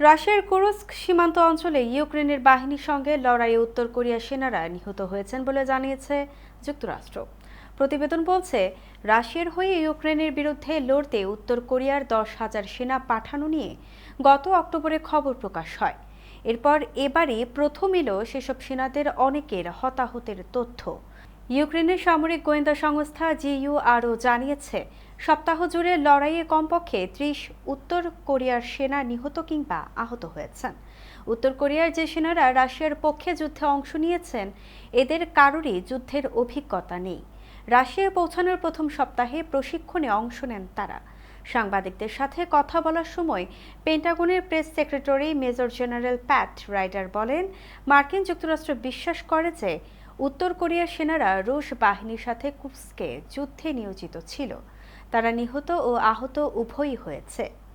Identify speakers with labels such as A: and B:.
A: রাশিয়ার কুরস্ক সীমান্ত অঞ্চলে ইউক্রেনের বাহিনীর সঙ্গে লড়াইয়ে উত্তর কোরিয়ার সেনারা নিহত হয়েছেন বলে জানিয়েছে যুক্তরাষ্ট্র। প্রতিবেদন বলছে, রাশিয়ার হয়ে ইউক্রেনের বিরুদ্ধে লড়তে উত্তর কোরিয়ার দশ হাজার সেনা পাঠানো নিয়ে গত অক্টোবরে খবর প্রকাশ হয়। এরপর এবারই প্রথম এলো সেসব সেনাদের অনেকের হতাহতের তথ্য। ইউক্রেনের সামরিক গোয়েন্দা সংস্থা জিইউ আরও জানিয়েছে, সপ্তাহ জুড়ে লড়াইয়ে কমপক্ষে ত্রিশ উত্তর কোরিয়ার সেনা নিহত কিংবা আহত হয়েছেন। উত্তর কোরিয়ার যে সেনারা রাশিয়ার পক্ষে যুদ্ধে অংশ নিয়েছেন, এদের কারোরই যুদ্ধের অভিজ্ঞতা নেই। রাশিয়ায় পৌঁছানোর প্রথম সপ্তাহে প্রশিক্ষণে অংশ নেন তারা। সাংবাদিকদের সাথে কথা বলার সময় পেন্টাগনের press secretary major general Pat Ryder বলেন, মার্কিন যুক্তরাষ্ট্র বিশ্বাস করে যে উত্তর কোরিয়ার সেনারা রুশ বাহিনীর সাথে কুপসকে যুদ্ধে নিয়োজিত ছিল। তারা নিহত ও আহত উভয়ই হয়েছে।